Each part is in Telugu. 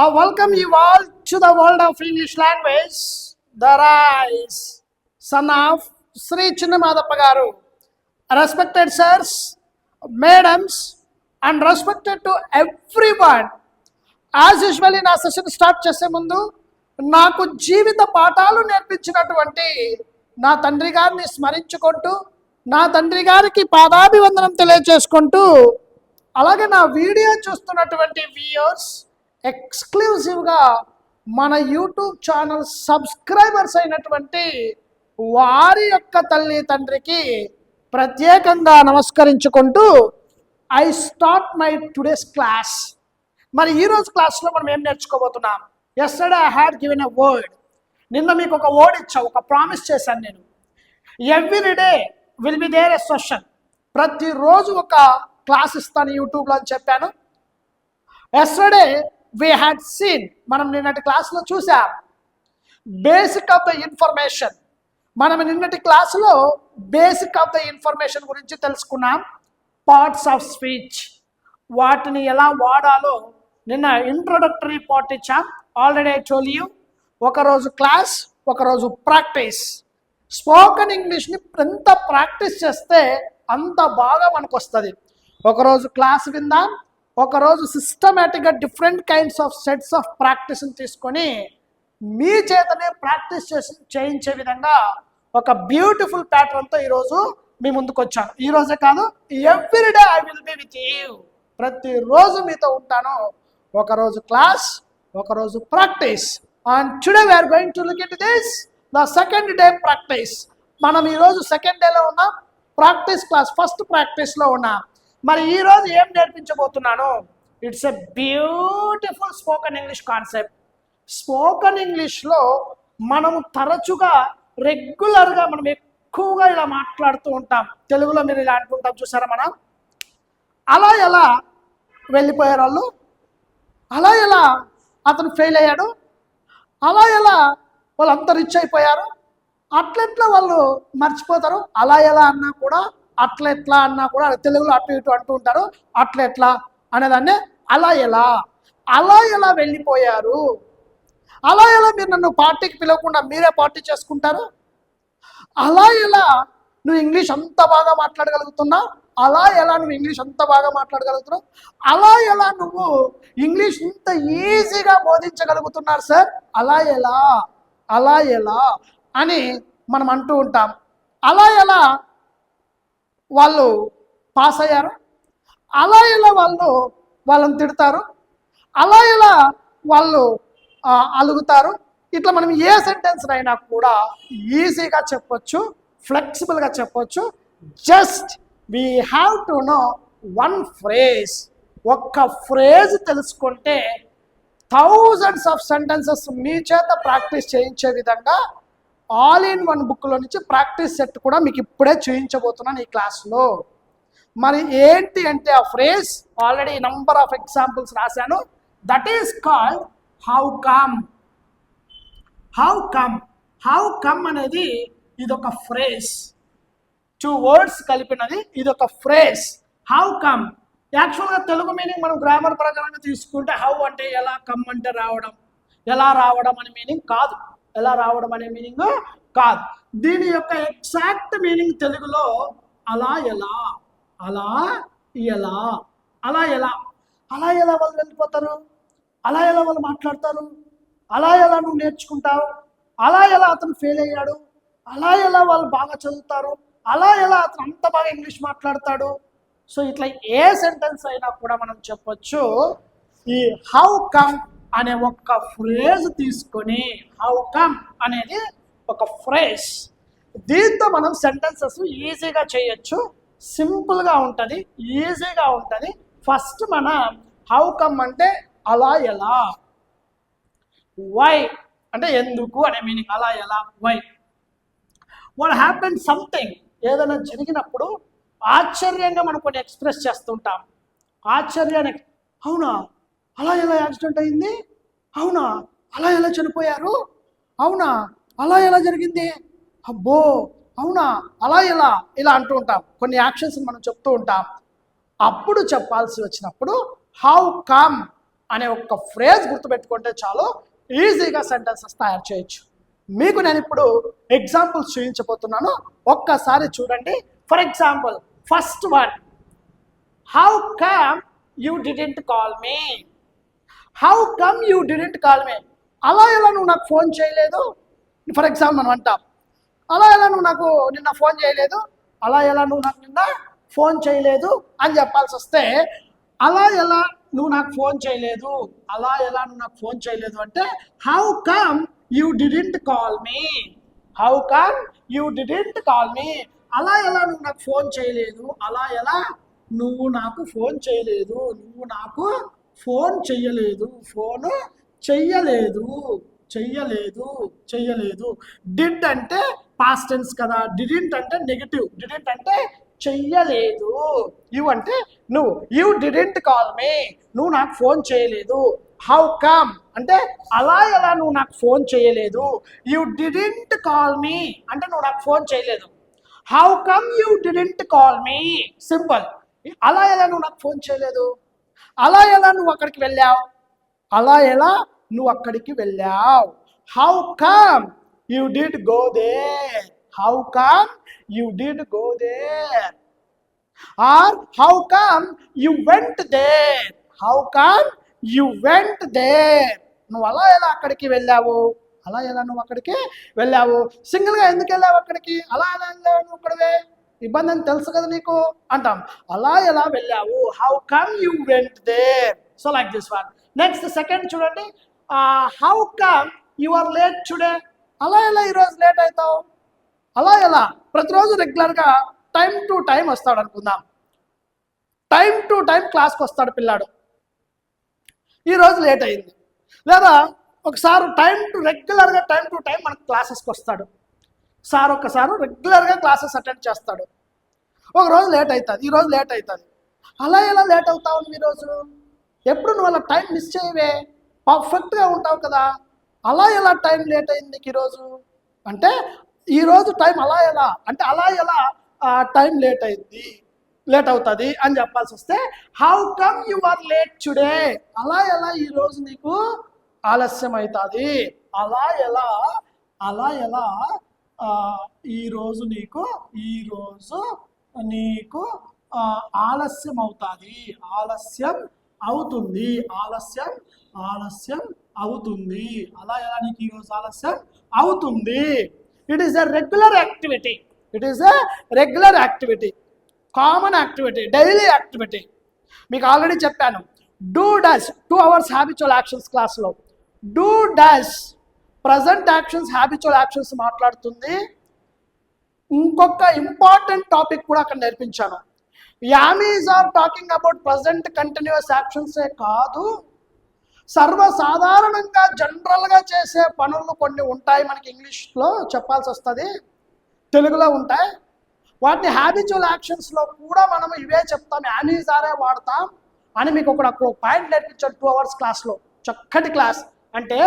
I welcome you all to the world of English language. The rise, son of Sri Chinnamadappa garu. Respected sirs, madams, and respected to everyone. As usual నా సెషన్ స్టార్ట్ చేసే ముందు నాకు జీవిత పాఠాలు నేర్పించినటువంటి నా తండ్రి గారిని స్మరించుకుంటూ నా తండ్రి గారికి పాదాభివందనం తెలియజేసుకుంటూ అలాగే నా వీడియో చూస్తున్నటువంటి వ్యూయర్స్ ఎక్స్క్లూజివ్గా మన యూట్యూబ్ ఛానల్ సబ్స్క్రైబర్స్ అయినటువంటి వారి యొక్క తల్లి తండ్రికి ప్రత్యేకంగా నమస్కరించుకుంటూ I start my today's class. మరి ఈరోజు క్లాస్లో మనం ఏం నేర్చుకోబోతున్నాం? Yesterday I had given a word నిన్న మీకు ఒక వర్డ్ ఇచ్చా ఒక ప్రామిస్ చేశాను నేను. Every day will be there a session ప్రతిరోజు ఒక క్లాస్ ఇస్తాను యూట్యూబ్లో అని చెప్పాను. ఎస్టర్డే వి హ్యాడ్ సీన్ మనం నిన్నటి క్లాస్లో చూసాం బేసిక్ ఆఫ్ ద ఇన్ఫర్మేషన్ మనం నిన్నటి క్లాసులో బేసిక్ ఆఫ్ ద ఇన్ఫర్మేషన్ గురించి తెలుసుకున్నాం. పార్ట్స్ ఆఫ్ స్పీచ్ వాటిని ఎలా వాడాలో నిన్న ఇంట్రొడక్టరీ పార్ట్ ఇచ్చాం. ఆల్రెడీ టోల్ యూ ఒకరోజు క్లాస్ ఒకరోజు ప్రాక్టీస్ స్పోకెన్ ఇంగ్లీష్ని ఎంత ప్రాక్టీస్ చేస్తే అంత బాగా మనకు వస్తుంది ఒకరోజు క్లాస్ విందాం ఒకరోజు సిస్టమేటిక్గా different kinds of sets of ప్రాక్టీస్ని తీసుకొని మీ చేతనే ప్రాక్టీస్ చేసి చేయించే విధంగా ఒక బ్యూటిఫుల్ ప్యాటర్న్తో ఈరోజు మీ ముందుకు వచ్చాను. ఈరోజే కాదు everyday I will be with you ప్రతిరోజు మీతో ఉంటాను. ఒకరోజు క్లాస్ ఒకరోజు practice and today we're going to look it this the second day practice మనం ఈరోజు సెకండ్ డేలో ఉన్నాం ప్రాక్టీస్ క్లాస్ ఫస్ట్ ప్రాక్టీస్లో ఉన్నాం. మరి ఈరోజు ఏం నేర్పించబోతున్నాను? It's a beautiful spoken English concept spoken ఇంగ్లీష్లో మనము తరచుగా రెగ్యులర్గా మనం ఎక్కువగా ఇలా మాట్లాడుతూ ఉంటాం. తెలుగులో మీరు ఇలా అంటుంటాం చూసారా మనం? అలా ఎలా వెళ్ళిపోయారు వాళ్ళు? అలా ఎలా అతను ఫెయిల్ అయ్యాడు? అలా ఎలా వాళ్ళు అంత రిచ్ అయిపోయారు? అట్లెట్లా వాళ్ళు మర్చిపోతారు? అలా ఎలా అన్నా కూడా అట్లెట్లా అన్నా కూడా తెలుగులో అటు ఇటు అంటూ ఉంటారు. అట్లెట్లా అనేదాన్ని అలా ఎలా అలా ఎలా వెళ్ళిపోయారు. అలా ఎలా మీరు నన్ను పార్టీకి పిలవకుండా మీరే పార్టీ చేసుకుంటారు? అలా ఎలా నువ్వు ఇంగ్లీష్ అంత బాగా మాట్లాడగలుగుతున్నావు అలా ఎలా నువ్వు ఇంగ్లీష్ అంత బాగా మాట్లాడగలుగుతున్నావు? అలా ఎలా నువ్వు ఇంగ్లీష్ ఇంత ఈజీగా బోధించగలుగుతున్నారు సార్? అలా ఎలా అలా ఎలా అని మనం అంటూ ఉంటాం. అలా ఎలా వాళ్ళు పాస్ అయ్యారు. అలా ఇలా వాళ్ళు వాళ్ళని తిడతారు. అలా ఇలా వాళ్ళు అలుగుతారు. ఇట్లా మనం ఏ సెంటెన్స్ అయినా కూడా ఈజీగా చెప్పొచ్చు ఫ్లెక్సిబుల్గా చెప్పొచ్చు. Just we have to know one phrase ఒక్క ఫ్రేజ్ తెలుసుకుంటే థౌజండ్స్ ఆఫ్ సెంటెన్సెస్ మీ చేత ప్రాక్టీస్ చేయించే విధంగా ఆల్ ఇన్ వన్ బుక్లో నుంచి ప్రాక్టీస్ సెట్ కూడా మీకు ఇప్పుడే చూపించబోతున్నాను ఈ క్లాస్లో. మరి ఏంటి అంటే ఆ phrase already number of examples రాశాను. That is called how come how come how come అనేది ఇదొక ఫ్రేజ్ టూ వర్డ్స్ కలిపినది ఇదొక ఫ్రేజ్ హౌ కమ్ యాక్చువల్గా తెలుగు మీనింగ్ మనం గ్రామర్ ప్రకారంగా తీసుకుంటే హౌ అంటే ఎలా కమ్ అంటే రావడం. ఎలా రావడం అనే మీనింగ్ కాదు. ఎలా రావడం అనే మీనింగ్ కాదు. దీని యొక్క ఎగ్జాక్ట్ మీనింగ్ తెలుగులో అలా ఎలా అలా ఎలా అలా ఎలా. అలా ఎలా వాళ్ళు వెళ్ళిపోతారు? అలా ఎలా వాళ్ళు మాట్లాడతారు? అలా ఎలా నువ్వు నేర్చుకుంటావు? అలా ఎలా అతను ఫెయిల్ అయ్యాడు? అలా ఎలా వాళ్ళు బాగా చదువుతారు? అలా ఎలా అతను అంత బాగా ఇంగ్లీష్ మాట్లాడతాడు? సో ఇట్లా ఏ సెంటెన్స్ అయినా కూడా మనం చెప్పొచ్చు. ఈ హౌ కమ్ అనే ఒక్క ఫ్రేజ్ తీసుకొని హౌ కమ్ అనేది ఒక ఫ్రేజ్ దీంతో మనం సెంటెన్సెస్ ఈజీగా చేయొచ్చు సింపుల్గా ఉంటుంది ఈజీగా ఉంటుంది. ఫస్ట్ మన హౌ కమ్ అంటే అలా ఎలా వై అంటే ఎందుకు అనే మీనింగ్ అలా ఎలా వై వాట్ హ్యాపెన్ సంథింగ్ ఏదైనా జరిగినప్పుడు ఆశ్చర్యంగా మనం కొన్ని ఎక్స్ప్రెస్ చేస్తుంటాం. ఆశ్చర్యానికి అవునా? అలా ఎలా యాక్సిడెంట్ అయింది? అవునా? అలా ఎలా చనిపోయారు? అవునా? అలా ఎలా జరిగింది? అబ్బో! అవునా? అలా ఎలా? ఇలా అంటూ ఉంటాం. కొన్ని యాక్షన్స్ మనం చెప్తూ ఉంటాం. అప్పుడు చెప్పాల్సి వచ్చినప్పుడు హౌ కమ్ అనే ఒక ఫ్రేజ్ గుర్తుపెట్టుకుంటే చాలు ఈజీగా సెంటెన్సెస్ తయారు చేయొచ్చు. మీకు నేను ఇప్పుడు ఎగ్జాంపుల్స్ చూపించబోతున్నాను. ఒక్కసారి చూడండి. For example first one. How come you didn't call me? How come you didn't call me అలా ఎలా నువ్వు నాకు ఫోన్ చేయలేదు? ఫర్ ఎగ్జాంపుల్ మనం అంటాం. అలా ఎలా నువ్వు నాకు నిన్న ఫోన్ చేయలేదు? అలా ఎలా నువ్వు నాకు నిన్న ఫోన్ చేయలేదు? అని చెప్పాల్సి వస్తే అలా ఎలా నువ్వు నాకు ఫోన్ చేయలేదు? అలా ఎలా నువ్వు నాకు ఫోన్ చేయలేదు అంటే how come you didn't call me how come you didn't call me అలా ఎలా నువ్వు నాకు ఫోన్ చేయలేదు? అలా ఎలా నువ్వు నాకు ఫోన్ చేయలేదు? నువ్వు నాకు ఫోన్ చెయ్యలేదు ఫోన్ చెయ్యలేదు చెయ్యలేదు చెయ్యలేదు. డిడ్ అంటే పాస్ట్ టెన్స్ కదా. డిడింట్ అంటే నెగిటివ్ డిడింట్ అంటే చెయ్యలేదు. యు అంటే నువ్వు యు డిడింట్ కాల్ మీ నువ్వు నాకు ఫోన్ చేయలేదు. హౌ కమ్ అంటే అలా ఎలా నువ్వు నాకు ఫోన్ చేయలేదు? యు డిడింట్ కాల్ మీ అంటే నువ్వు నాకు ఫోన్ చేయలేదు. How come you didn't call me simple అలా ఎలా నువ్వు నాకు ఫోన్ చేయలేదు? అలా ఎలా నువ్వు అక్కడికి వెళ్ళావు? అలా ఎలా నువ్వు అక్కడికి వెళ్ళావు? How come you did go there how come you did go there or how come you went there how come you went there నువ్వు అలా ఎలా అక్కడికి వెళ్ళావు? అలా ఎలా నువ్వు అక్కడికి వెళ్ళావు? సింగిల్గా ఎందుకు వెళ్ళావు అక్కడికి? అలా ఎలా వెళ్ళావు నువ్వు అక్కడవే ఇబ్బంది అని తెలుసు కదా నీకు? అంటాం. అలా ఎలా వెళ్ళావు? How come you went there so like this one next second చూడండి. How come you are late today అలా ఎలా ఈరోజు లేట్ అవుతావు? అలా ఎలా? ప్రతిరోజు రెగ్యులర్గా టైం టు టైం వస్తాడు అనుకుందాం. టైం టు టైం క్లాస్కి వస్తాడు పిల్లాడు. ఈరోజు లేట్ అయింది. లేదా ఒకసారి టైం టు రెగ్యులర్గా టైం టు టైం మనకు క్లాసెస్కి వస్తాడు. సార్ ఒక్కసారి రెగ్యులర్గా క్లాసెస్ అటెండ్ చేస్తాడు. ఒక రోజు లేట్ అవుతుంది ఈరోజు లేట్ అవుతుంది అలా ఎలా లేట్ అవుతావు నువ్వు ఈరోజు ఎప్పుడు నువ్వు అలా టైం మిస్ చేయవే? పర్ఫెక్ట్గా ఉంటావు కదా. అలా ఎలా టైం లేట్ అయింది నీకు ఈరోజు అంటే ఈరోజు టైం అలా ఎలా? అంటే అలా ఎలా టైం లేట్ అయింది లేట్ అవుతుంది అని చెప్పాల్సి వస్తే how come you are late today అలా ఎలా ఈరోజు నీకు ఆలస్యం అవుతుంది అలా ఎలా అలా ఎలా ఈరోజు నీకు ఈరోజు నీకు ఆలస్యం అవుతుంది. ఆలస్యం అవుతుంది. ఆలస్యం ఆలస్యం అవుతుంది. అలా ఎలా నీకు ఈరోజు ఆలస్యం అవుతుంది? It is a regular activity it is a regular activity common activity daily activity మీకు ఆల్రెడీ చెప్పాను. Do does two hours habitual actions క్లాస్లో do does present actions habitual actions మాట్లాడుతుంది. ఇంకొక ఇంపార్టెంట్ టాపిక్ కూడా అక్కడ నేర్పించాను. Am is are talking about present continuous యాక్షన్సే కాదు. సర్వసాధారణంగా జనరల్గా చేసే పనులు కొన్ని ఉంటాయి మనకి ఇంగ్లీష్లో చెప్పాల్సి వస్తుంది. తెలుగులో ఉంటాయి. వాటిని హ్యాబిచువల్ యాక్షన్స్లో కూడా మనం ఇవే చెప్తాం. యామీస్ ఆరే వాడతాం అని మీకు ఒక ఒక పాయింట్ నేర్పించాడు టూ అవర్స్ క్లాస్లో చక్కటి క్లాస్ అంటే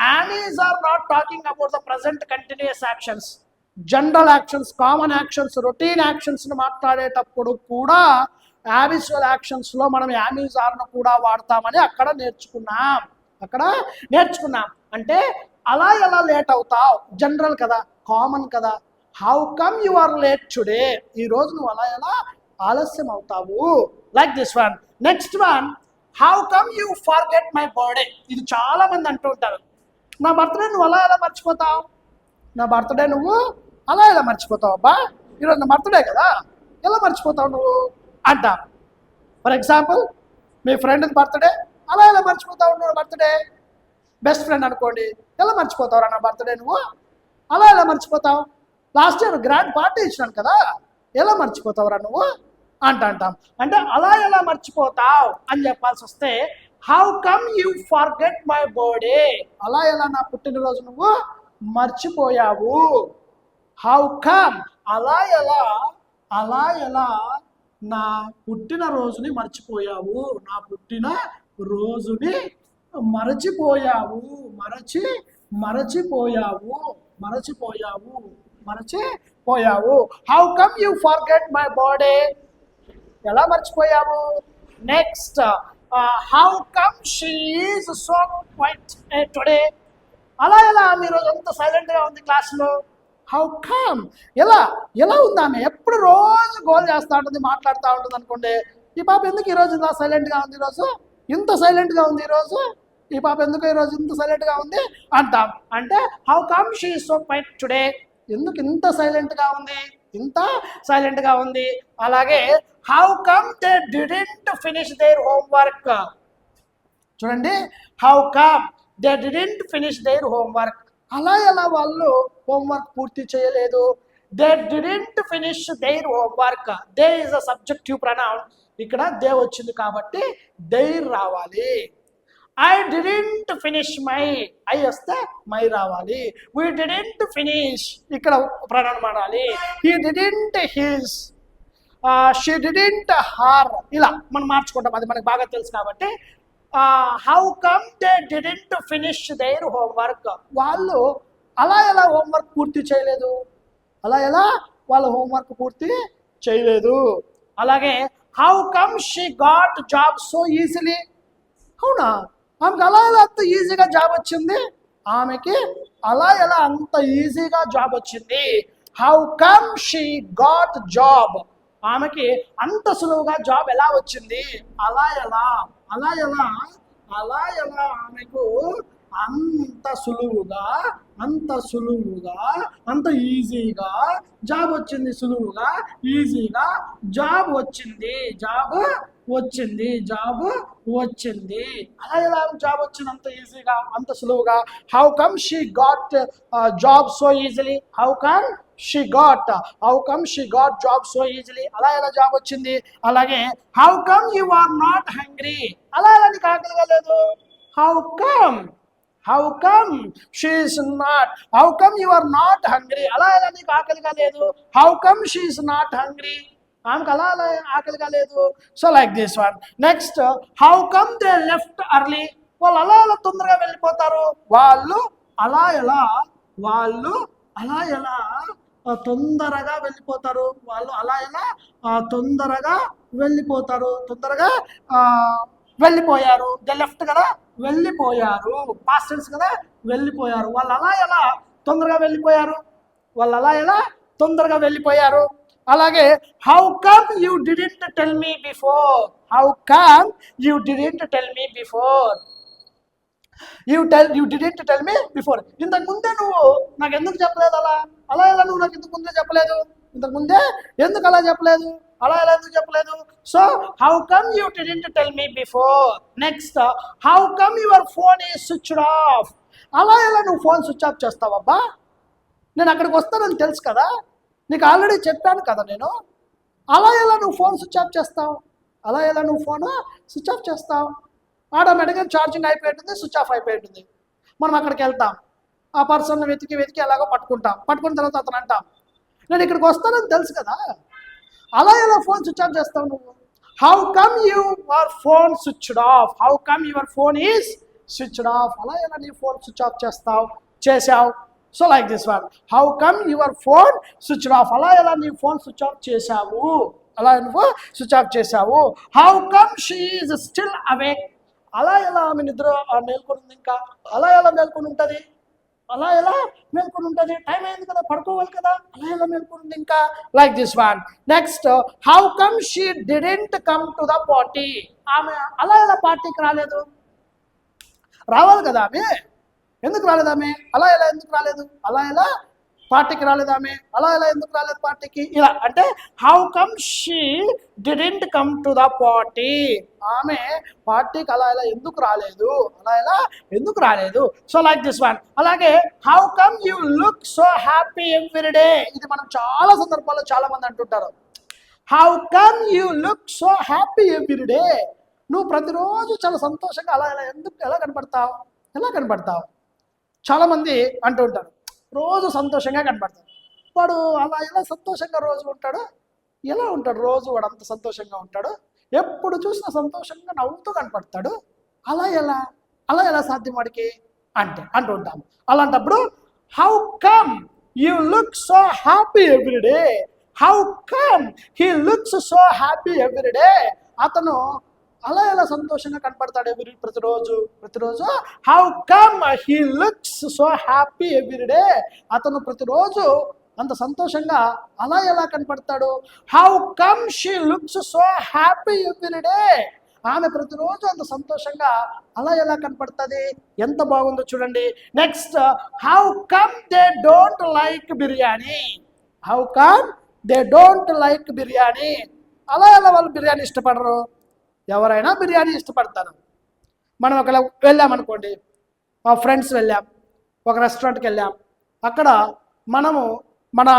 am is are not talking about the present continuous actions general actions common actions routine యాక్షన్స్ని మాట్లాడేటప్పుడు కూడా హ్యాబిచువల్ యాక్షన్స్లో మనం యామీస్ ఆర్ను కూడా వాడతామని అక్కడ నేర్చుకున్నాం. అక్కడ నేర్చుకున్నాం. అంటే అలా ఎలా లేట్ అవుతావు? జనరల్ కదా? కామన్ కదా? How come you are late today ఈ నువ్వు అలా ఎలా ఆలస్యం అవుతావు? Like this one next one how come you forget my birthday ఇది చాలా మంది అంటూ ఉంటారు. నా బర్త్డే నువ్వు అలా ఎలా మర్చిపోతావు? నా బర్త్డే నువ్వు అలా ఎలా మర్చిపోతావు అబ్బా? ఈరోజు నా బర్త్డే కదా ఎలా మర్చిపోతావు నువ్వు? అంటారు. ఫర్ ఎగ్జాంపుల్ మీ ఫ్రెండ్ బర్త్డే అలా ఎలా మర్చిపోతావు నువ్వు బర్త్డే? బెస్ట్ ఫ్రెండ్ అనుకోండి ఎలా మర్చిపోతావు నా బర్త్డే నువ్వు? అలా ఎలా మర్చిపోతావు? లాస్ట్ ఇయర్ గ్రాండ్ పార్టీ ఇచ్చినాను కదా ఎలా మర్చిపోతావురా నువ్వు? అంట అంటాం అంటే అలా ఎలా మర్చిపోతావు అని చెప్పాల్సి వస్తే how come you forget my birthday అలా ఎలా నా పుట్టినరోజు నువ్వు మర్చిపోయావు? హౌ కమ్ అలా ఎలా అలా ఎలా నా పుట్టిన రోజుని మర్చిపోయావు? నా పుట్టిన రోజుని మరచిపోయావు? మరచి మరచిపోయావు? మరచిపోయావు? మరచిపోయావు? How come you forget my body ఎలా మర్చిపోయావు? Next how come she is so quiet today అలా ఎలా? ఆమె ఈరోజు అంత సైలెంట్గా ఉంది క్లాస్లో హౌ కమ్ ఎలా? ఎలా ఉంది ఆమె? ఎప్పుడు రోజు గోల్ చేస్తూ ఉంటుంది మాట్లాడుతూ ఉంటుంది అనుకోండి ఈ పాప ఎందుకు ఈరోజు ఇలా సైలెంట్గా ఉంది ఈరోజు ఇంత సైలెంట్గా ఉంది ఈరోజు ఈ పాప ఎందుకు ఈరోజు ఇంత సైలెంట్గా ఉంది? అంటాం. అంటే how come she so quiet today ఎందుకు ఇంత సైలెంట్గా ఉంది? ఇంత సైలెంట్గా ఉంది. అలాగే how come they didn't finish their homework చూడండి how come they didn't finish their homework అలా ఎలా వాళ్ళు హోంవర్క్ పూర్తి చేయలేదు? They didn't finish their homework they is a subjective pronoun ఇక్కడ దే వచ్చింది కాబట్టి దేర్ రావాలి. I didn't finish my I వస్తే మై రావాలి. వీ డిడెంట్ ఫినిష్ ఇక్కడ pronoun మాడాలి he didn't his she didn't her ఇలా మనం మార్చుకుంటాం. అది మనకు బాగా తెలుసు కాబట్టి how come they didn't finish their homework వాళ్ళు అలా ఎలా హోంవర్క్ పూర్తి చేయలేదు? అలా ఎలా వాళ్ళ హోంవర్క్ పూర్తి చేయలేదు? అలాగే how come she got job so easily అవునా? ఆమెకి అలా ఎలా అంత ఈజీగా జాబ్ వచ్చింది? ఆమెకి అలా ఎలా అంత ఈజీగా జాబ్ వచ్చింది? How come she got job ఆమెకి అంత సులువుగా జాబ్ ఎలా వచ్చింది? అలా ఎలా అలా ఎలా అలా ఎలా ఆమెకు అంత సులువుగా అంత సులువుగా అంత ఈజీగా జాబ్ వచ్చింది సులువుగా ఈజీగా జాబ్ వచ్చింది. జాబ్ వచ్చింది. జాబ్ వచ్చింది. అలా ఎలా జాబ్ వచ్చింది అంత ఈజీగా అంత సులువుగా? How come she got job so easily how come she got how come she got job so easily అలా ఎలా జాబ్ వచ్చింది? అలాగే how come you are not hungry అలా ఎలా నీకు ఆకలిగా లేదు? How come how come she's not how come you are not hungry అలా ఎలా నీకు ఆకలిగా లేదు? How come she's not hungry ఆమెకు అలా అలా ఆకలిగా లేదు. So like this one next how come they left early వాళ్ళు అలా అలా తొందరగా వెళ్ళిపోతారు. వాళ్ళు అలా ఎలా వాళ్ళు అలా ఎలా తొందరగా వెళ్ళిపోతారు. వాళ్ళు అలా ఎలా తొందరగా వెళ్ళిపోతారు. తొందరగా వెళ్ళిపోయారు. దే లెఫ్ట్ కదా వెళ్ళిపోయారు. పాస్టర్స్ కదా వెళ్ళిపోయారు. వాళ్ళు అలా ఎలా తొందరగా వెళ్ళిపోయారు? వాళ్ళు అలా ఎలా తొందరగా వెళ్ళిపోయారు? అలాగే how come you didn't tell me before how come you didn't tell me before you tell you didn't tell me before ఇంతకు ముందే నువ్వు నాకు ఎందుకు చెప్పలేదు అలా? అలా ఎలా నువ్వు నాకు ఇంతకు ముందే చెప్పలేదు? ఇంతకు ముందే ఎందుకు అలా చెప్పలేదు? అలా ఎలా ఎందుకు చెప్పలేదు? So how come you didn't tell me before next how come your phone is switched off అలా ఎలా నువ్వు ఫోన్ స్విచ్ ఆఫ్ చేస్తావబ్బా? నేను అక్కడికి వస్తానని తెలుసు కదా? నీకు ఆల్రెడీ చెప్పాను కదా నేను. అలా ఎలా నువ్వు ఫోన్ స్విచ్ ఆఫ్ చేస్తావు? అలా ఎలా నువ్వు ఫోన్ స్విచ్ ఆఫ్ చేస్తావు? ఆటోమేటిక్గా ఛార్జింగ్ అయిపోయింటుంది స్విచ్ ఆఫ్ అయిపోయింటుంది. మనం అక్కడికి వెళ్తాం. ఆ పర్సన్ వెతికి వెతికి ఎలాగో పట్టుకుంటాం. పట్టుకున్న తర్వాత అతను అంటాం నేను ఇక్కడికి వస్తానని తెలుసు కదా. అలా ఎలా ఫోన్ స్విచ్ ఆఫ్ చేస్తావు నువ్వు? How come your phone switched off how come your phone is switched off అలా ఎలా నీ ఫోన్ స్విచ్ ఆఫ్ చేస్తావు? చేసావు so like this one how come your phone switch off అలా ఎలా నీ ఫోన్ స్విచ్ ఆఫ్ చేశావు? అలా నువ్వు స్విచ్ ఆఫ్ చేసావు how come she's still awake అలా ఎలా ఆమె నిద్ర మేల్కొని ఉంది ఇంకా? అలా ఎలా మేల్కొని ఉంటుంది? అలా ఎలా మేల్కొని ఉంటుంది? టైం అయింది కదా పడుకోవాలి కదా? అలా ఎలా మేల్కొని ఉంది ఇంకా? Like this one next how come she didn't come to the party ఆమె అలా ఎలా పార్టీకి రాలేదు? రావాలి కదా ఆమె? ఎందుకు రాలేదు ఆమె అలా ఎలా ఎందుకు రాలేదు? అలా ఎలా పార్టీకి రాలేదు ఆమె అలా ఎలా ఎందుకు రాలేదు పార్టీకి? ఇలా అంటే how come she didn't come to the party ఆమె పార్టీకి అలా ఎలా ఎందుకు రాలేదు? అలా ఎలా ఎందుకు రాలేదు? సో లైక్ దిస్ వన్ అలాగే how come you look so happy every day ఇది మనం చాలా సందర్భాల్లో చాలా మంది అంటుంటారు. How come you look so happy every day నువ్వు ప్రతిరోజు చాలా సంతోషంగా అలా ఎలా ఎందుకు ఎలా కనపడతావు? ఎలా కనపడతావు? చాలామంది అంటూ ఉంటారు రోజు సంతోషంగా కనపడతాడు వాడు అలా ఎలా సంతోషంగా రోజు ఉంటాడు ఎలా ఉంటాడు రోజు వాడు అంత సంతోషంగా ఉంటాడు ఎప్పుడు చూసినా సంతోషంగా నవ్వుతూ కనపడతాడు. అలా ఎలా? అలా ఎలా సాధ్యం వాడికి? అంటే అంటూ ఉంటాము. అలాంటప్పుడు how come you look so happy every day how come he looks so happy every day అతను అలా ఎలా సంతోషంగా కనపడతాడు ఎవ్రీ ప్రతిరోజు? ప్రతిరోజు how come he looks so happy everyday అతను ప్రతిరోజు అంత సంతోషంగా అలా ఎలా కనపడతాడు? How come she looks so happy everyday ఆమె ప్రతిరోజు అంత సంతోషంగా అలా ఎలా కనపడుతుంది? ఎంత బాగుందో చూడండి. Next how come they don't like biryani? How come they don't like biryani? అలా ఎలా వాళ్ళు బిర్యానీ ఇష్టపడరు? ఎవరైనా బిర్యానీ ఇష్టపడతారు. మనం ఒకవేళ వెళ్ళామనుకోండి మా ఫ్రెండ్స్ వెళ్ళాం ఒక రెస్టారెంట్కి వెళ్ళాం అక్కడ మనము మన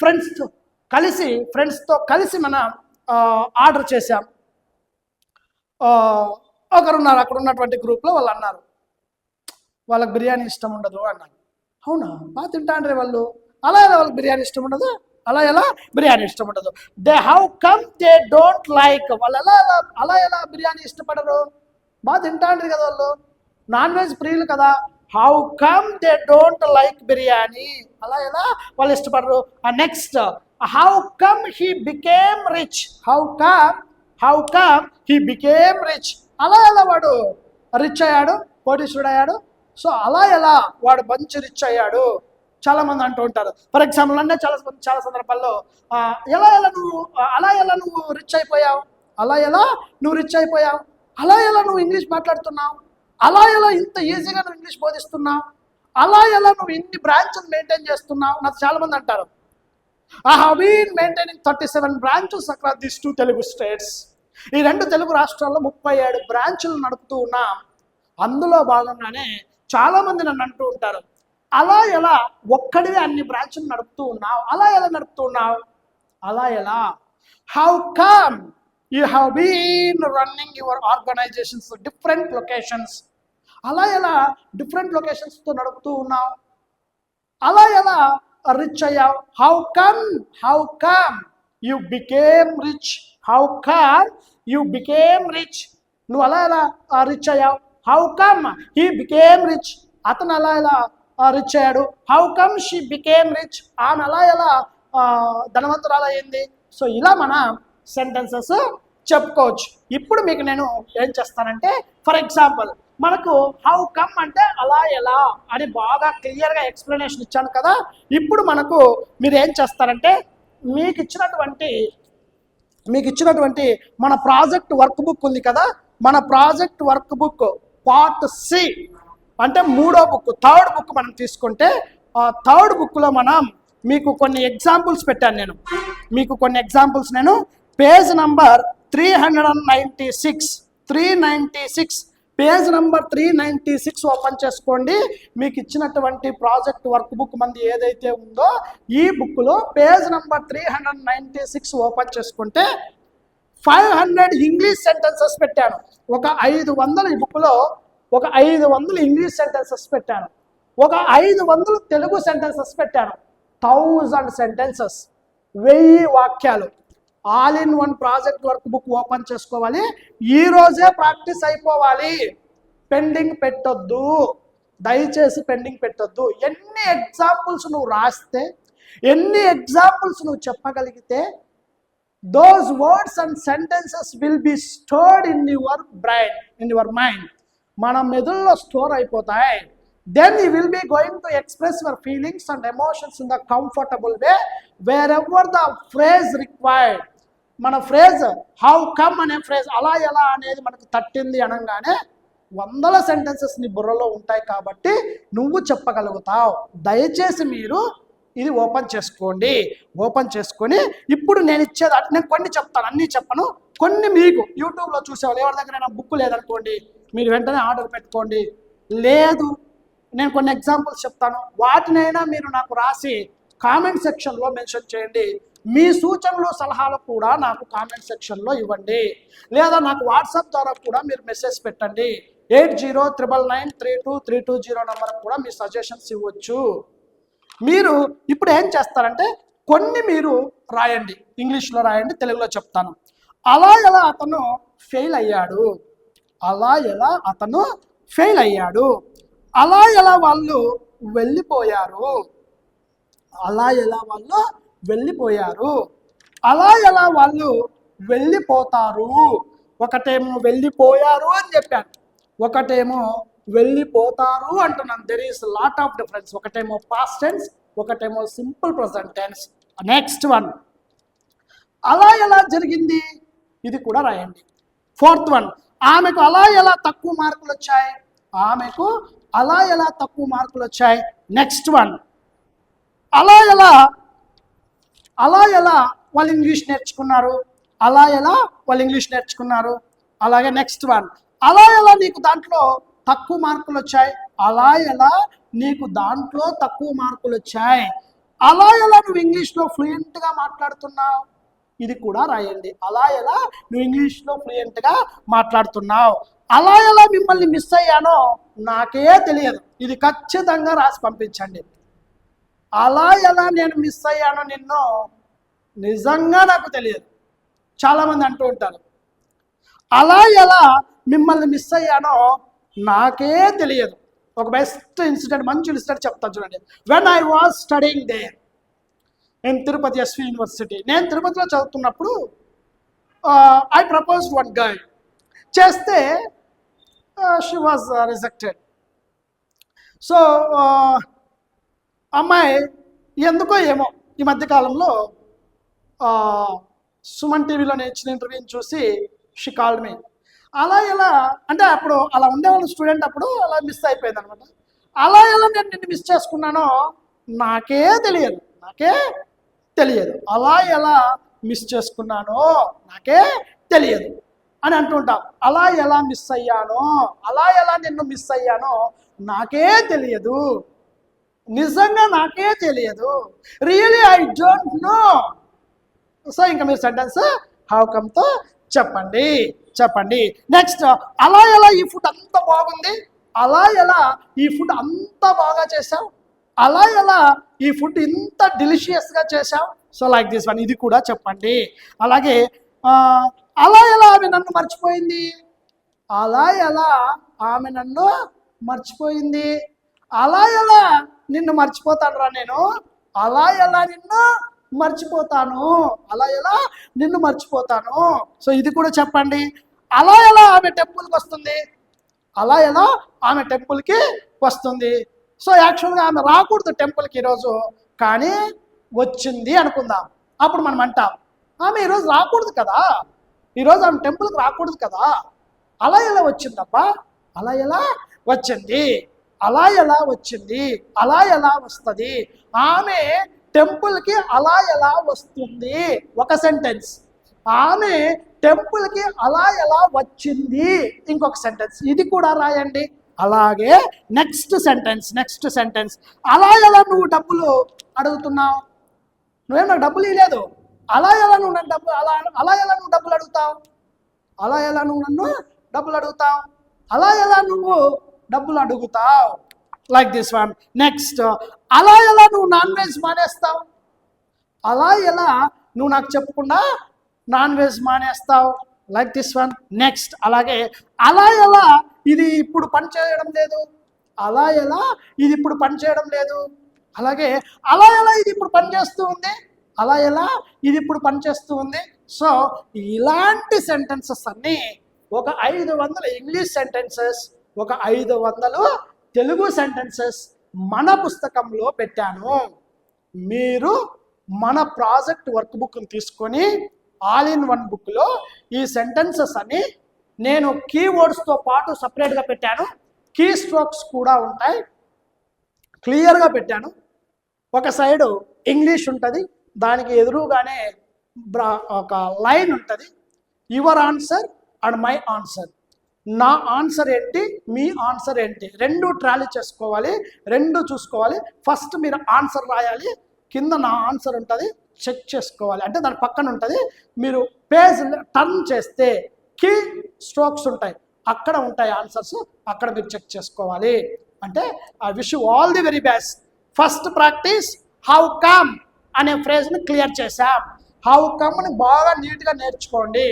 ఫ్రెండ్స్ కలిసి ఫ్రెండ్స్తో కలిసి మనం ఆర్డర్ చేసాం ఒకరు ఉన్నారు అక్కడ ఉన్నటువంటి గ్రూప్లో వాళ్ళు అన్నారు వాళ్ళకి బిర్యానీ ఇష్టం ఉండదు అన్నారు. అవునా? బాగా తింటాండ్రే వాళ్ళు. అలా వాళ్ళకి బిర్యానీ ఇష్టం ఉండదు? అలా ఎలా? బిర్యానీ ఇష్టం ఉండదు. They how come they don't like. వాళ్ళు ఎలా ఎలా అలా ఎలా బిర్యానీ ఇష్టపడరు? బాగా తింటాండ్రు కదా వాళ్ళు. నాన్ వెజ్ ప్రియులు కదా. How come they don't like biryani. అలా ఎలా వాళ్ళు ఇష్టపడరు? Next how come he became rich. How come how come he became rich. అలా ఎలా వాడు రిచ్ అయ్యాడు? కోటీశ్వరుడు అయ్యాడు. సో అలా ఎలా వాడు మంచి రిచ్ అయ్యాడు? చాలా మంది అంటూ ఉంటారు. ఫర్ ఎగ్జాంపుల్ అంటే చాలా చాలా సందర్భాల్లో ఎలా ఎలా నువ్వు అలా ఎలా నువ్వు రిచ్ అయిపోయావు? అలా ఎలా నువ్వు రిచ్ అయిపోయావు? అలా ఎలా నువ్వు ఇంగ్లీష్ మాట్లాడుతున్నావు? అలా ఎలా ఇంత ఈజీగా నువ్వు ఇంగ్లీష్ బోధిస్తున్నావు? అలా ఎలా నువ్వు ఇన్ని బ్రాంచ్లు మెయింటైన్ చేస్తున్నావు? నాకు చాలా మంది అంటారు. I have been maintaining thirty seven branches across this two Telugu states ఈ రెండు తెలుగు రాష్ట్రాల్లో ముప్పై ఏడు బ్రాంచులు నడుపుతూ ఉన్నా. అందులో భాగంగానే చాలా మంది నన్ను అంటూ ఉంటారు. అలా ఎలా ఒక్కడివే అన్ని బ్రాంచులు నడుపుతూ ఉన్నావు? అలా ఎలా నడుపుతూ ఉన్నావు? అలా ఎలా? How come you have been running your organisations different locations అలా ఎలా డిఫరెంట్ లొకేషన్స్తో నడుపుతూ ఉన్నావు? అలా ఎలా రిచ్ అయ్యావు? How come how come you became rich how come you became rich నువ్వు అలా ఎలా రిచ్ అయ్యావు? How come he became rich అతను అలా ఎలా రిచ్ అయ్యాడు how come she became rich ఆమె అలా ఎలా ధనవంతురాలు అయింది సో ఇలా మన సెంటెన్సెస్ చెప్పుకోవచ్చు. ఇప్పుడు మీకు నేను ఏం చేస్తానంటే ఫర్ ఎగ్జాంపుల్ మనకు హౌ కమ్ అంటే అలా ఎలా అని బాగా క్లియర్గా ఎక్స్ప్లెనేషన్ ఇచ్చాను కదా. ఇప్పుడు మనకు మీరు ఏం చేస్తారంటే మీకు ఇచ్చినటువంటి మీకు ఇచ్చినటువంటి మన ప్రాజెక్ట్ వర్క్ బుక్ ఉంది కదా. మన project work book part C అంటే మూడో బుక్ థర్డ్ బుక్ మనం తీసుకుంటే ఆ థర్డ్ బుక్లో మనం మీకు కొన్ని ఎగ్జాంపుల్స్ పెట్టాను నేను. మీకు కొన్ని ఎగ్జాంపుల్స్ నేను. Page number three hundred and ninety six three ninety six. Page number three ninety six open చేసుకోండి. మీకు ఇచ్చినటువంటి ప్రాజెక్ట్ వర్క్ బుక్ మంది ఏదైతే ఉందో ఈ బుక్లో page number three hundred ninety six open చేసుకుంటే ఫైవ్ హండ్రెడ్ ఇంగ్లీష్ సెంటెన్సెస్ పెట్టాను. ఒక ఐదు వందల ఈ బుక్లో ఒక ఐదు వందలు ఇంగ్లీష్ సెంటెన్సెస్ పెట్టాను. ఒక ఐదు వందలు తెలుగు సెంటెన్సెస్ పెట్టాను. Thousand sentences. వెయ్యి వాక్యాలు. All in one project work book open చేసుకోవాలి. ఈ రోజే ప్రాక్టీస్ అయిపోవాలి. పెండింగ్ పెట్టొద్దు. దయచేసి పెండింగ్ పెట్టొద్దు. ఎన్ని ఎగ్జాంపుల్స్ నువ్వు రాస్తే ఎన్ని ఎగ్జాంపుల్స్ నువ్వు చెప్పగలిగితే those words and sentences will be stored in your brain in your mind మన మెదుల్లో స్టోర్ అయిపోతాయి. Then you will be going to express your feelings and emotions in the comfortable way wherever the phrase required మన ఫ్రేజ్ హౌ కమ్ అనే ఫ్రేజ్ అలా ఎలా అనేది మనకు తట్టింది అనగానే వందల సెంటెన్సెస్ నీ బుర్రలో ఉంటాయి కాబట్టి నువ్వు చెప్పగలుగుతావు. దయచేసి మీరు ఇది ఓపెన్ చేసుకోండి. ఓపెన్ చేసుకొని ఇప్పుడు నేను ఇచ్చేది నేను కొన్ని చెప్తాను అన్నీ చెప్పను. కొన్ని మీకు యూట్యూబ్లో చూసేవాళ్ళు ఎవరి దగ్గర బుక్ లేదనుకోండి మీరు వెంటనే ఆర్డర్ పెట్టుకోండి. లేదు నేను కొన్ని ఎగ్జాంపుల్స్ చెప్తాను. వాటినైనా మీరు నాకు రాసి కామెంట్ సెక్షన్లో మెన్షన్ చేయండి. మీ సూచనలు సలహాలు కూడా నాకు కామెంట్ సెక్షన్లో ఇవ్వండి. లేదా నాకు వాట్సాప్ ద్వారా కూడా మీరు మెసేజ్ పెట్టండి. Eight zero triple nine three two three two zero number కూడా మీ సజెషన్స్ ఇవ్వచ్చు. మీరు ఇప్పుడు ఏం చేస్తారంటే కొన్ని మీరు రాయండి. ఇంగ్లీష్లో రాయండి తెలుగులో చెప్తాను. అలా ఎలా అతను ఫెయిల్ అయ్యాడు? అలా ఎలా అతను ఫెయిల్ అయ్యాడు? అలా ఎలా వాళ్ళు వెళ్ళిపోయారు? అలా ఎలా వాళ్ళు వెళ్ళిపోయారు? అలా ఎలా వాళ్ళు వెళ్ళిపోతారు? ఒకటేమో వెళ్ళిపోయారు అని చెప్పాను ఒకటేమో వెళ్ళిపోతారు అంటున్నాను. There is lot of difference ఒకటేమో పాస్ట్ టెన్స్ ఒకటేమో simple present tense next one అలా ఎలా జరిగింది? ఇది కూడా రాయండి. ఫోర్త్ వన్ ఆమెకు అలా ఎలా తక్కువ మార్కులు వచ్చాయి? ఆమెకు అలా ఎలా తక్కువ మార్కులు వచ్చాయి? నెక్స్ట్ వన్ అలా ఎలా అలా ఎలా వాళ్ళు ఇంగ్లీష్ నేర్చుకున్నారు? అలా ఎలా వాళ్ళు ఇంగ్లీష్ నేర్చుకున్నారు? అలాగే నెక్స్ట్ వన్ అలా ఎలా నీకు దాంట్లో తక్కువ మార్కులు వచ్చాయి? అలా ఎలా నీకు దాంట్లో తక్కువ మార్కులు వచ్చాయి? అలా ఎలా నువ్వు ఇంగ్లీష్లో ఫ్లూయెంట్గా మాట్లాడుతున్నావు? ఇది కూడా రాయండి. అలా ఎలా? నువ్వు ఇంగ్లీష్లో ఫ్లూయెంట్గా మాట్లాడుతున్నావు. అలా ఎలా మిమ్మల్ని మిస్ అయ్యానో నాకే తెలియదు. ఇది ఖచ్చితంగా రాసి పంపించండి. అలా ఎలా నేను మిస్ అయ్యానో నిన్ను నిజంగా నాకు తెలియదు. చాలామంది అంటూ ఉంటారు. అలా ఎలా మిమ్మల్ని మిస్ అయ్యానో నాకే తెలియదు. ఒక బెస్ట్ ఇన్సిడెంట్ మంచి ఇన్సిడెంట్ చెప్తాను చూడండి. When I was studying there నేను తిరుపతి ఎస్వి యూనివర్సిటీ నేను తిరుపతిలో చదువుతున్నప్పుడు ఐ ప్రపోజ్ వన్ గర్ల్ చేస్తే షీ వాజ్ రిజెక్టెడ్ సో అమ్మాయి ఎందుకో ఏమో ఈ మధ్యకాలంలో సుమన్ టీవీలో నేను ఇచ్చిన ఇంటర్వ్యూని చూసి షీ కాల్డ్ మీ అలా ఎలా అంటే అప్పుడు అలా ఉండేవాళ్ళ స్టూడెంట్ అప్పుడు అలా మిస్ అయిపోయింది అనమాట అలా ఎలా నేను నిన్ను మిస్ చేసుకున్నానో నాకే తెలియదు. నాకే తెలియదు. అలా ఎలా మిస్ చేసుకున్నానో నాకే తెలియదు. అని అంటుంటాం. అలా ఎలా మిస్ అయ్యానో అలా ఎలా నిన్ను మిస్ అయ్యానో నాకే తెలియదు. నిజంగా నాకే తెలియదు. Really I don't know so ఇంకా మీరు సెంటెన్స్ హౌ చెప్పండి. చెప్పండి. నెక్స్ట్ అలా ఎలా ఈ ఫుడ్ అంత బాగుంది? అలా ఎలా ఈ ఫుడ్ అంత బాగా చేశావు? అలా ఎలా ఈ ఫుడ్ ఇంత డెలిషియస్గా చేసావు సో లైక్ దిస్ వన్ ఇది కూడా చెప్పండి. అలాగే అలా ఎలా ఆమె నన్ను మర్చిపోయింది? అలా ఎలా ఆమె నన్ను మర్చిపోయింది? అలా ఎలా నిన్ను మర్చిపోతాను రా నేను? అలా ఎలా నిన్ను మర్చిపోతాను? అలా ఎలా నిన్ను మర్చిపోతాను? సో ఇది కూడా చెప్పండి. అలా ఎలా ఆమె టెంపుల్కి వస్తుంది? అలా ఎలా ఆమె టెంపుల్కి వస్తుంది? సో యాక్చువల్గా ఆమె రాకూడదు టెంపుల్కి ఈరోజు కానీ వచ్చింది అనుకుందాం. అప్పుడు మనం అంటాం ఆమె ఈరోజు రాకూడదు కదా? ఈరోజు ఆమె టెంపుల్కి రాకూడదు కదా? అలా ఎలా వచ్చిందబ్బా? అలా ఎలా వచ్చింది? అలా ఎలా వచ్చింది? అలా ఎలా వస్తుంది? ఆమె టెంపుల్కి అలా ఎలా వస్తుంది? ఒక సెంటెన్స్ ఆమె టెంపుల్కి అలా ఎలా వచ్చింది? ఇంకొక సెంటెన్స్ ఇది కూడా రాయండి. అలాగే నెక్స్ట్ సెంటెన్స్ నెక్స్ట్ సెంటెన్స్ అలా ఎలా నువ్వు డబ్బులు అడుగుతున్నావు? నువ్వేం నాకు డబ్బులు ఇవ్వలేదు అలా ఎలా నువ్వు నన్ను డబ్బులు అలా అలా ఎలా నువ్వు డబ్బులు అడుగుతావు? అలా ఎలా నువ్వు నన్ను డబ్బులు అడుగుతావు? అలా ఎలా నువ్వు డబ్బులు అడుగుతావు? లైక్ దిస్ వన్ నెక్స్ట్ అలా ఎలా నువ్వు నాన్ వెజ్ మానేస్తావు? అలా ఎలా నువ్వు నాకు చెప్పకుండా నాన్ వెజ్ మానేస్తావు? లైక్ దిస్ వన్ నెక్స్ట్ అలాగే అలా ఎలా ఇది ఇప్పుడు పని చేయడం లేదు? అలా ఎలా ఇది ఇప్పుడు పని చేయడం లేదు? అలాగే అలా ఎలా ఇది ఇప్పుడు పనిచేస్తూ ఉంది? అలా ఎలా ఇది ఇప్పుడు పనిచేస్తూ ఉంది? సో ఇలాంటి సెంటెన్సెస్ అన్నీ ఒక ఐదు వందల ఇంగ్లీష్ సెంటెన్సెస్ ఒక ఐదు వందలు తెలుగు సెంటెన్సెస్ మన పుస్తకంలో పెట్టాను. మీరు మన ప్రాజెక్ట్ వర్క్ బుక్ని తీసుకొని ఆల్ ఇన్ వన్ బుక్లో ఈ సెంటెన్సెస్ అని నేను కీవర్డ్స్తో పాటు సపరేట్గా పెట్టాను. కీ స్ట్రోక్స్ కూడా ఉంటాయి. క్లియర్గా పెట్టాను. ఒక సైడు ఇంగ్లీష్ ఉంటుంది. దానికి ఎదురుగానే బ్రా ఒక లైన్ ఉంటుంది. Your answer and my answer నా ఆన్సర్ ఏంటి? మీ ఆన్సర్ ఏంటి? రెండు ట్రాలీ చేసుకోవాలి. రెండు చూసుకోవాలి. ఫస్ట్ మీరు ఆన్సర్ రాయాలి. కింద నా ఆన్సర్ ఉంటుంది. చెక్ చేసుకోవాలి. అంటే దాని పక్కన ఉంటుంది మీరు పేజ్ టర్న్ చేస్తే కీ స్ట్రోక్స్ ఉంటాయి. అక్కడ ఉంటాయి ఆన్సర్స్ అక్కడ మీరు చెక్ చేసుకోవాలి. అంటే I wish all the very best. First practice how come అనే ఫ్రేజ్ని క్లియర్ చేశాం. హౌ కమ్ని బాగా నీట్గా నేర్చుకోండి.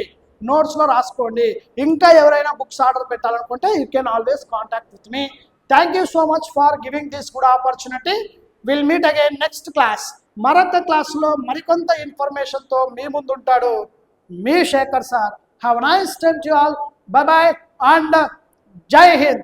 నోట్స్లో రాసుకోండి. ఇంకా ఎవరైనా books order పెట్టాలనుకుంటే you can always contact with me. Thank you so much for giving this good opportunity. Will meet again next class. మరొక క్లాస్లో మరికొంత ఇన్ఫర్మేషన్తో మీ ముందుంటాడు మీ Shekhar sir. Have nice nice to all bye and Jai Hind